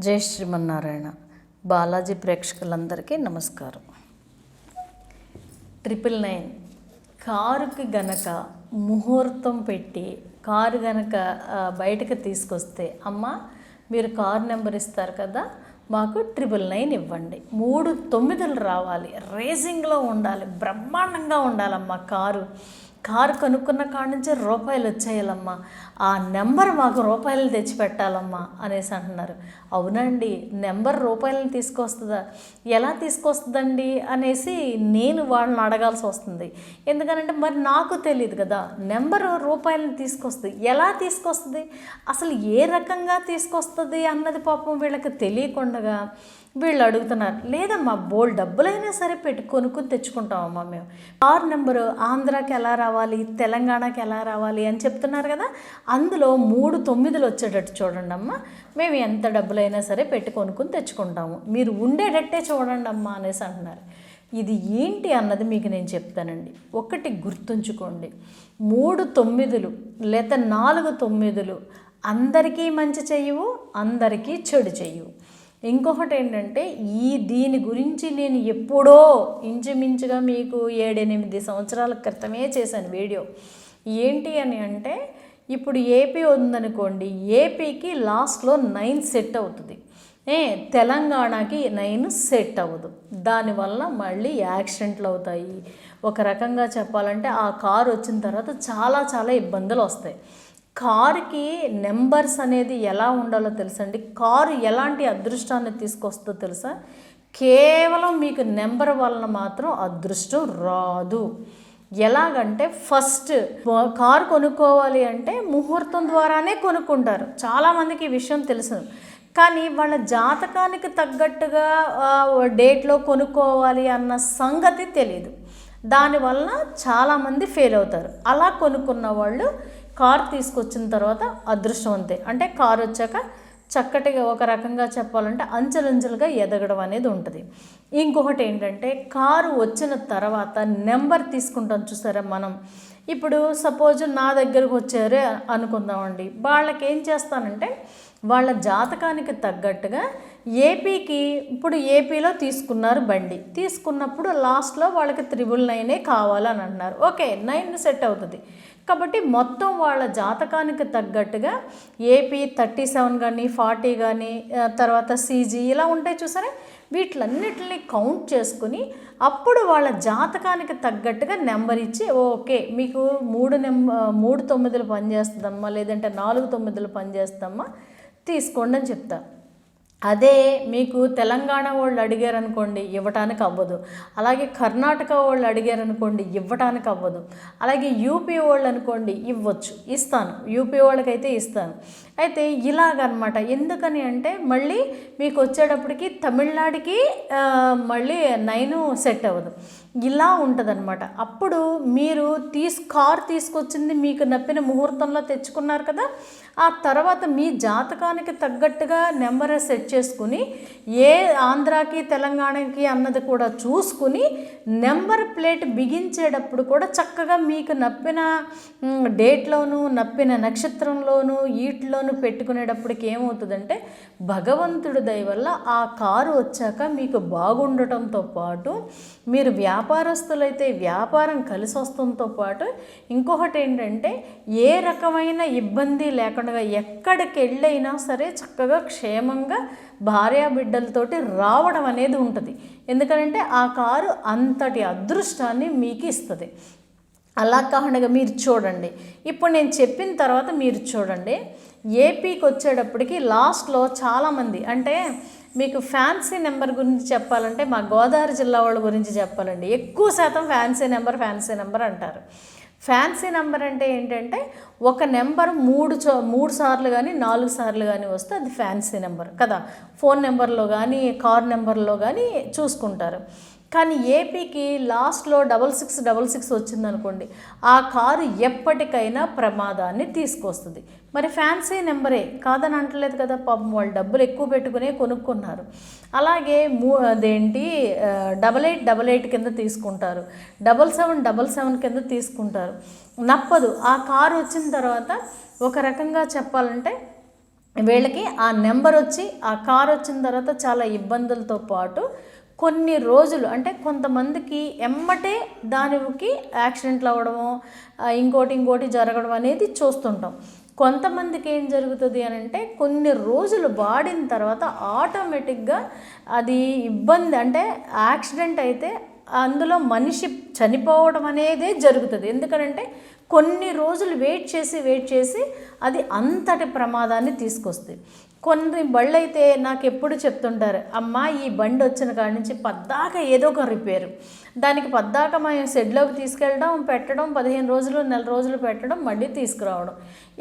జై శ్రీమన్నారాయణ. బాలాజీ ప్రేక్షకులందరికీ నమస్కారం. ట్రిపుల్ నైన్ కారుకి గనక ముహూర్తం పెట్టి కారు గనక బయటకు తీసుకొస్తే అమ్మ మీరు కారు నెంబర్ ఇస్తారు కదా మాకు ట్రిపుల్ నైన్ ఇవ్వండి. మూడు తొమ్మిదిలు రావాలి. రేసింగ్లో ఉండాలి. బ్రహ్మాండంగా ఉండాలమ్మా కారు. కారు కనుక్కున్న కాడ నుంచి రూపాయలు వచ్చేయాలమ్మా ఆ నెంబర్ మాకు రూపాయలు తెచ్చి పెట్టాలమ్మా అనేసి అంటున్నారు. అవునండి నెంబర్ రూపాయలను తీసుకొస్తుందా? ఎలా తీసుకొస్తుందండి అనేసి నేను వాళ్ళని అడగాల్సి వస్తుంది. ఎందుకనంటే మరి నాకు తెలియదు కదా నెంబర్ రూపాయలను తీసుకొస్తుంది. ఎలా తీసుకొస్తుంది? అసలు ఏ రకంగా తీసుకొస్తుంది అన్నది పాపం వీళ్ళకి తెలియకుండా వీళ్ళు అడుగుతున్నారు లేదమ్మా బోల్ డబ్బులైనా సరే పెట్టి కొనుక్కుని తెచ్చుకుంటామమ్మా మేము. కార్ నెంబరు ఆంధ్రాకి ఎలా రావాలి తెలంగాణకి ఎలా రావాలి అని చెప్తున్నారు కదా అందులో మూడు తొమ్మిదిలు వచ్చేటట్టు చూడండి అమ్మా. మేము ఎంత డబ్బులైనా సరే పెట్టి కొనుక్కుని తెచ్చుకుంటాము. మీరు ఉండేటట్టే చూడండి అమ్మా అనేసి అంటున్నారు. ఇది ఏంటి అన్నది మీకు నేను చెప్తానండి. ఒకటి గుర్తుంచుకోండి. మూడు తొమ్మిదిలు లేక నాలుగు తొమ్మిదిలు అందరికీ మంచి చెయ్యవు అందరికీ చెడు చెయ్యవు. ఇంకొకటి ఏంటంటే ఈ దీని గురించి నేను ఎప్పుడో ఇంచుమించుగా మీకు ఏడెనిమిది సంవత్సరాల క్రితమే చేశాను వీడియో. ఏంటి అని అంటే ఇప్పుడు ఏపీ ఉందనుకోండి ఏపీకి లాస్ట్లో నైన్ సెట్ అవుతుంది. ఏ తెలంగాణకి నైన్ సెట్ అవ్వదు. దానివల్ల మళ్ళీ యాక్సిడెంట్లు అవుతాయి. ఒక రకంగా చెప్పాలంటే ఆ కారు వచ్చిన తర్వాత చాలా చాలా ఇబ్బందులు వస్తాయి. కారుకి నెంబర్స్ అనేది ఎలా ఉండాలో తెలుసండి. కారు ఎలాంటి అదృష్టాన్ని తీసుకొస్తుందో తెలుసా? కేవలం మీకు నెంబర్ వలన మాత్రం అదృష్టం రాదు. ఎలాగంటే ఫస్ట్ కారు కొనుక్కోవాలి అంటే ముహూర్తం ద్వారానే కొనుక్కుంటారు. చాలామందికి ఈ విషయం తెలుసు. కానీ వాళ్ళ జాతకానికి తగ్గట్టుగా డేట్లో కొనుక్కోవాలి అన్న సంగతి తెలియదు దానివల్ల చాలామంది ఫెయిల్ అవుతారు. అలా కొనుక్కున్న వాళ్ళు కార్ తీసుకొచ్చిన తర్వాత అదృష్టవంతే అంటే కారు వచ్చాక చక్కటిగా ఒక రకంగా చెప్పాలంటే అంచెలంచెలుగా ఎదగడం అనేది ఉంటుంది. ఇంకొకటి ఏంటంటే కారు వచ్చిన తర్వాత నెంబర్ తీసుకుంటాం చూసారా మనం. ఇప్పుడు సపోజ్ నా దగ్గరకు వచ్చారే అనుకుందామండి. వాళ్ళకి ఏం చేస్తానంటే వాళ్ళ జాతకానికి తగ్గట్టుగా ఏపీకి ఇప్పుడు ఏపీలో తీసుకున్నారు బండి. తీసుకున్నప్పుడు లాస్ట్లో వాళ్ళకి త్రిబుల్ నైనే కావాలని అంటున్నారు. ఓకే నైన్ సెట్ అవుతుంది. కాబట్టి మొత్తం వాళ్ళ జాతకానికి తగ్గట్టుగా ఏపీ థర్టీ సెవెన్ కానీ ఫార్టీ కానీ తర్వాత సీజీ ఇలా ఉంటాయి చూసారా? వీటిలన్నిటిని కౌంట్ చేసుకుని అప్పుడు వాళ్ళ జాతకానికి తగ్గట్టుగా నెంబర్ ఇచ్చి ఓకే మీకు మూడు నెంబ మూడు తొమ్మిదిలు పనిచేస్తుందమ్మా లేదంటే నాలుగు తొమ్మిదిలు పనిచేస్తుందమ్మా తీసుకోండి అని చెప్తారు. అదే మీకు తెలంగాణ వాళ్ళు అడిగారనుకోండి ఇవ్వటానికి అవ్వదు. అలాగే కర్ణాటక వాళ్ళు అడిగారనుకోండి ఇవ్వటానికి అవ్వదు. అలాగే యూపీ వాళ్ళు అనుకోండి ఇవ్వచ్చు ఇస్తాను. యూపీ వాళ్ళకైతే ఇస్తాను. అయితే ఇలాగనమాట. ఎందుకని అంటే మళ్ళీ మీకు వచ్చేటప్పటికి తమిళనాడుకి మళ్ళీ నైన్ సెట్ అవ్వదు. ఇలా ఉంటుందన్నమాట అప్పుడు మీరు తీసు కార్ తీసుకొచ్చింది మీకు నప్పిన ముహూర్తంలో తెచ్చుకున్నారు కదా ఆ తర్వాత మీ జాతకానికి తగ్గట్టుగా నెంబర్ సెట్ చేసుకుని ఏ ఆంధ్రాకి తెలంగాణకి అన్నది కూడా చూసుకుని నెంబర్ ప్లేట్ బిగించేటప్పుడు కూడా చక్కగా మీకు నప్పిన డేట్లోను నప్పిన నక్షత్రంలోను వీటిలోను పెట్టుకునేటప్పటికి ఏమవుతుందంటే భగవంతుడి దయ వల్ల ఆ కారు వచ్చాక మీకు బాగుండటంతో పాటు మీరు వ్యాపారస్తులైతే వ్యాపారం కలిసి వస్తుంతో పాటు ఇంకొకటి ఏంటంటే ఏ రకమైన ఇబ్బంది లేకుండా ఎక్కడికి వెళ్ళైనా సరే చక్కగా క్షేమంగా భార్యాబిడ్డలతోటి రావడం అనేది ఉంటుంది. ఎందుకంటే ఆ కారు అంతటి అదృష్టాన్ని మీకు ఇస్తుంది అలా కాకుండా మీరు చూడండి. ఇప్పుడు నేను చెప్పిన తర్వాత మీరు చూడండి. ఏపీకి వచ్చేటప్పటికి లాస్ట్లో చాలామంది అంటే మీకు ఫ్యాన్సీ నెంబర్ గురించి చెప్పాలంటే మా గోదావరి జిల్లా వాళ్ళ గురించి చెప్పాలండి. ఎక్కువ శాతం ఫ్యాన్సీ నెంబర్ ఫ్యాన్సీ నెంబర్ అంటారు. ఫ్యాన్సీ నెంబర్ అంటే ఏంటంటే ఒక నెంబర్ మూడు చో మూడు సార్లు కానీ నాలుగు సార్లు కానీ వస్తే అది ఫ్యాన్సీ నెంబర్ కదా. ఫోన్ నెంబర్లో కానీ కార్ నెంబర్లో కానీ చూసుకుంటారు. కానీ ఏపీకి లాస్ట్లో డబల్ సిక్స్ డబల్ సిక్స్ వచ్చిందనుకోండి ఆ కారు ఎప్పటికైనా ప్రమాదాన్ని తీసుకొస్తుంది. మరి ఫ్యాన్సీ నెంబరే కాదని అంటలేదు కదా పాపం వాళ్ళు డబ్బులు ఎక్కువ పెట్టుకునే కొనుక్కున్నారు. అలాగే మూ అదేంటి డబల్ ఎయిట్ డబల్ ఎయిట్ కింద తీసుకుంటారు. డబల్ సెవెన్ డబల్ సెవెన్ కింద తీసుకుంటారు. నప్పదు. ఆ కారు వచ్చిన తర్వాత ఒక రకంగా చెప్పాలంటే వీళ్ళకి ఆ నెంబర్ వచ్చి ఆ కార్ వచ్చిన తర్వాత చాలా ఇబ్బందులతో పాటు కొన్ని రోజులు అంటే కొంతమందికి ఎమ్మటే దానికి యాక్సిడెంట్లు అవ్వడము ఇంకోటి ఇంకోటి జరగడం అనేది చూస్తుంటాం. కొంతమందికి ఏం జరుగుతుంది అని అంటే కొన్ని రోజులు వాడిన తర్వాత ఆటోమేటిక్గా అది ఇబ్బంది అంటే యాక్సిడెంట్ అయితే అందులో మనిషి చనిపోవడం అనేదే జరుగుతుంది. ఎందుకనంటే కొన్ని రోజులు వెయిట్ చేసి వెయిట్ చేసి అది అంతటి ప్రమాదాన్ని తీసుకొస్తుంది. కొన్ని బళ్ళు అయితే నాకు ఎప్పుడు చెప్తుంటారు అమ్మా ఈ బండి వచ్చిన కాడి నుంచి పద్దాక ఏదో ఒక రిపేరు. దానికి పద్దాక మేము షెడ్లోకి తీసుకెళ్ళడం పెట్టడం పదిహేను రోజులు నెల రోజులు పెట్టడం మళ్ళీ తీసుకురావడం.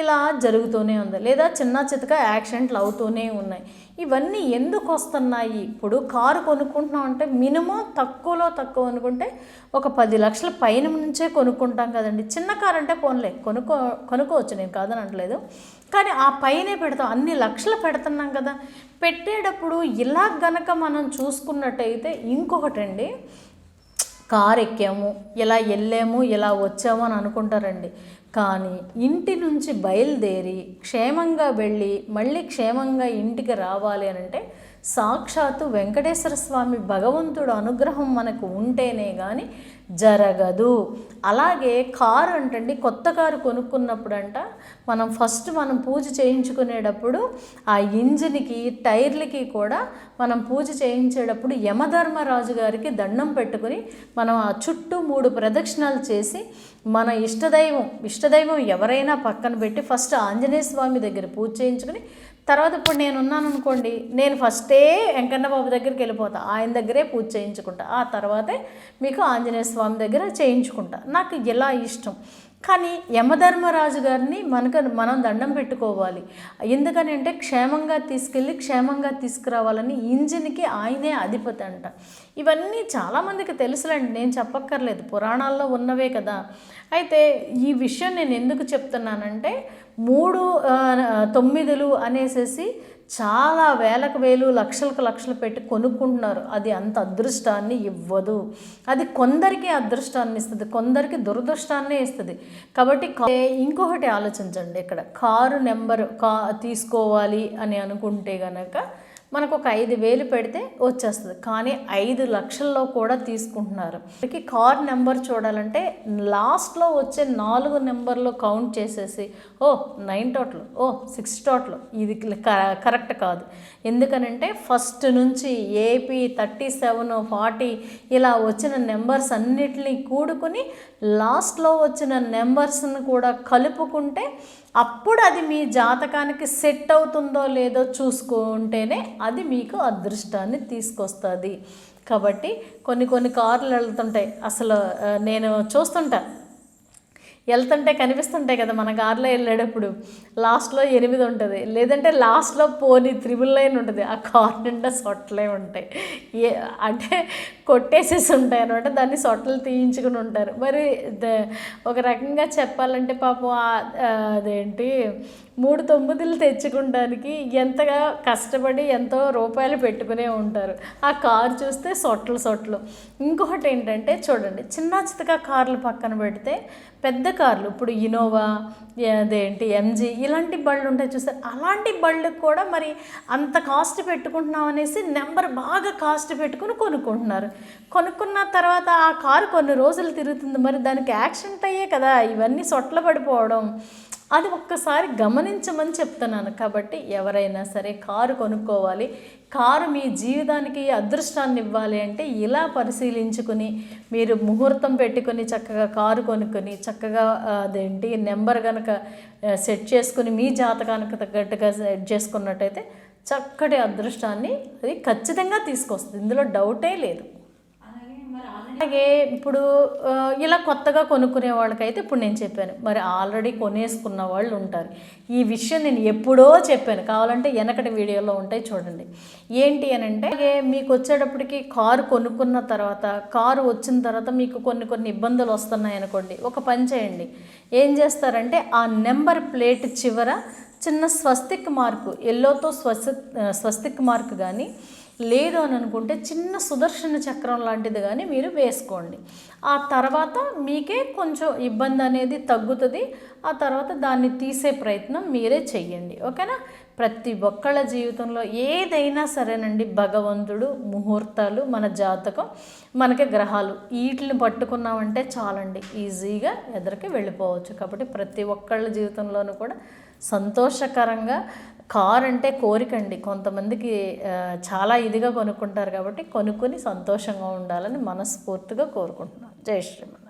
ఇలా జరుగుతూనే ఉంది. లేదా చిన్న చితక యాక్సిడెంట్లు అవుతూనే ఉన్నాయి. ఇవన్నీ ఎందుకు వస్తున్నాయి? ఇప్పుడు కారు కొనుక్కుంటున్నాం అంటే మినిమం తక్కువలో తక్కువ అనుకుంటే ఒక పది లక్షల పైన నుంచే కొనుక్కుంటాం కదండి. చిన్న కారు అంటే పోన్లే కొనుక్కో కొనుక్కోవచ్చు నేను కాదని అనట్లేదు. కానీ ఆ పైనే పెడతాం. అన్ని లక్షలు పెడుతున్నాం కదా. పెట్టేటప్పుడు ఇలా గనక మనం చూసుకున్నట్టయితే ఇంకొకటండి కారు ఎక్కాము ఇలా వెళ్ళాము ఇలా వచ్చాము అని అనుకుంటారండి. కానీ ఇంటి నుంచి బయలుదేరి క్షేమంగా వెళ్ళి మళ్ళీ క్షేమంగా ఇంటికి రావాలి అని అంటే సాక్షాత్తు వెంకటేశ్వర స్వామి భగవంతుడు అనుగ్రహం మనకు ఉంటేనే కానీ జరగదు. అలాగే కారు అంటండి కొత్త కారు కొనుక్కున్నప్పుడు అంట మనం ఫస్ట్ మనం పూజ చేయించుకునేటప్పుడు ఆ ఇంజిన్కి టైర్లకి కూడా మనం పూజ చేయించేటప్పుడు యమధర్మరాజు గారికి దండం పెట్టుకుని మనం ఆ చుట్టూ మూడు ప్రదక్షిణాలు చేసి మన ఇష్టదైవం ఇష్టదైవం ఎవరైనా పక్కన పెట్టి ఫస్ట్ ఆంజనేయ స్వామి దగ్గర పూజ చేయించుకుని తర్వాత ఇప్పుడు నేను ఉన్నాను అనుకోండి నేను ఫస్టే వెంకన్న బాబు దగ్గరికి వెళ్ళిపోతా. ఆయన దగ్గరే పూజ చేయించుకుంటా. ఆ తర్వాతే మీకు ఆంజనేయ స్వామి దగ్గర చేయించుకుంటా. నాకు ఇలా ఇష్టం? కానీ యమధర్మరాజు గారిని మనకు మనం దండం పెట్టుకోవాలి. ఎందుకని అంటే క్షేమంగా తీసుకెళ్ళి క్షేమంగా తీసుకురావాలని ఇంజిన్కి ఆయనే అధిపతి అంట. ఇవన్నీ చాలామందికి తెలుసులండి నేను చెప్పక్కర్లేదు. పురాణాల్లో ఉన్నవే కదా. అయితే ఈ విషయం నేను ఎందుకు చెప్తున్నానంటే మూడు తొమ్మిదిలు అనేసేసి చాలా వేలకు వేలు లక్షలకు లక్షలు పెట్టి కొనుక్కుంటున్నారు. అది అంత అదృష్టాన్ని ఇవ్వదు. అది కొందరికి అదృష్టాన్ని ఇస్తుంది కొందరికి దురదృష్టాన్నే ఇస్తుంది. కాబట్టి ఇంకొకటి ఆలోచించండి ఇక్కడ. కారు నెంబర్ కా తీసుకోవాలి అని అనుకుంటే కనుక మనకు ఒక ఐదు వేలు పెడితే వచ్చేస్తుంది. కానీ ఐదు లక్షల్లో కూడా తీసుకుంటున్నారు. ఇప్పటికి కార్ నెంబర్ చూడాలంటే లాస్ట్లో వచ్చే నాలుగు నెంబర్లు కౌంట్ చేసేసి ఓ నైన్ టోటల్ ఓ సిక్స్ టోటల్ ఇది క- కరెక్ట్ కాదు. ఎందుకనంటే ఫస్ట్ నుంచి ఏపీ థర్టీ సెవెన్ ఫార్టీ ఇలా వచ్చిన నెంబర్స్ అన్నిటినీ కూడుకుని లాస్ట్లో వచ్చిన నెంబర్స్ని కూడా కలుపుకుంటే అప్పుడు అది మీ జాతకానికి సెట్ అవుతుందో లేదో చూసుకుంటేనే అది మీకు అదృష్టాన్ని తీసుకొస్తుంది. కాబట్టి కొన్ని కొన్ని కార్లు వెళ్తుంటాయి. అసలు నేను చూస్తుంటాను వెళ్తుంటే కనిపిస్తుంటాయి కదా మన కార్లో వెళ్ళేటప్పుడు. లాస్ట్లో ఎనిమిది ఉంటుంది. లేదంటే లాస్ట్లో పోనీ త్రిబుల్ లైన్ ఉంటుంది. ఆ కార్ నిండా సొట్లే ఉంటాయి. ఏ అంటే కొట్టేసేసి ఉంటాయి అనమాట దాన్ని సొట్టలు తీయించుకుని ఉంటారు. మరి ద- ఒక రకంగా చెప్పాలంటే పాపం అదేంటి మూడు తొమ్మిదిలు తెచ్చుకోవడానికి ఎంతగా కష్టపడి ఎంతో రూపాయలు పెట్టుకునే ఉంటారు. ఆ కారు చూస్తే సొట్లు సొట్లు ఇంకొకటి ఏంటంటే చూడండి చిన్న చితక కార్లు పక్కన పెడితే పెద్ద కార్లు ఇప్పుడు ఇనోవా అదేంటి ఎంజీ ఇలాంటి బళ్ళు ఉంటాయి చూస్తే అలాంటి బళ్ళకు కూడా మరి అంత కాస్ట్ పెట్టుకుంటున్నాం అనేసి నెంబర్ బాగా కాస్ట్ పెట్టుకుని కొనుక్కుంటున్నారు. కొనుక్కున్న తర్వాత ఆ కారు కొన్ని రోజులు తిరుగుతుంది. మరి దానికి యాక్సిడెంట్ అయ్యే కదా ఇవన్నీ సొట్ల పడిపోవడం. అది ఒక్కసారి గమనించమని చెప్తున్నాను. కాబట్టి ఎవరైనా సరే కారు కొనుక్కోవాలి. కారు మీ జీవితానికి అదృష్టాన్ని ఇవ్వాలి అంటే ఇలా పరిశీలించుకుని మీరు ముహూర్తం పెట్టుకుని చక్కగా కారు కొనుక్కొని చక్కగా అదేంటి నెంబర్ కనుక సెట్ చేసుకుని మీ జాతకానికి తగ్గట్టుగా సెట్ చేసుకున్నట్టయితే చక్కటి అదృష్టాన్ని అది ఖచ్చితంగా తీసుకొస్తుంది. ఇందులో డౌటే లేదు. అలాగే ఇప్పుడు ఇలా కొత్తగా కొనుక్కునే వాళ్ళకైతే ఇప్పుడు నేను చెప్పాను. మరి ఆల్రెడీ కొనేసుకున్న వాళ్ళు ఉంటారు. ఈ విషయం నేను ఎప్పుడో చెప్పాను. కావాలంటే వెనకటి వీడియోలో ఉంటాయి చూడండి. ఏంటి అని అంటే అలాగే మీకు వచ్చేటప్పటికి కారు కొనుక్కున్న తర్వాత కారు వచ్చిన తర్వాత మీకు కొన్ని కొన్ని ఇబ్బందులు వస్తున్నాయి అనుకోండి ఒక పని చేయండి. ఏం చేస్తారంటే ఆ నెంబర్ ప్లేట్ చివర చిన్న స్వస్తిక్ మార్కు ఎల్లోతో స్వస్తి స్వస్తిక్ మార్క్ కానీ లేదు అని అనుకుంటే చిన్న సుదర్శన చక్రం లాంటిది కానీ మీరు వేసుకోండి. ఆ తర్వాత మీకే కొంచెం ఇబ్బంది అనేది తగ్గుతుంది. ఆ తర్వాత దాన్ని తీసే ప్రయత్నం మీరే చెయ్యండి. ఓకేనా? ప్రతి ఒక్కళ్ళ జీవితంలో ఏదైనా సరేనండి భగవంతుడు ముహూర్తాలు మన జాతకం మనకి గ్రహాలు. వీటిని పట్టుకున్నామంటే చాలండి. ఈజీగా ఎదరికి వెళ్ళిపోవచ్చు. కాబట్టి ప్రతి ఒక్కళ్ళ జీవితంలోనూ కూడా సంతోషకరంగా కార్ అంటే కోరికండి. కొంతమందికి చాలా ఇదిగా కొనుక్కుంటారు కాబట్టి కొనుక్కొని సంతోషంగా ఉండాలని మనస్ఫూర్తిగా కోరుకుంటున్నాను. జై శ్రీమన్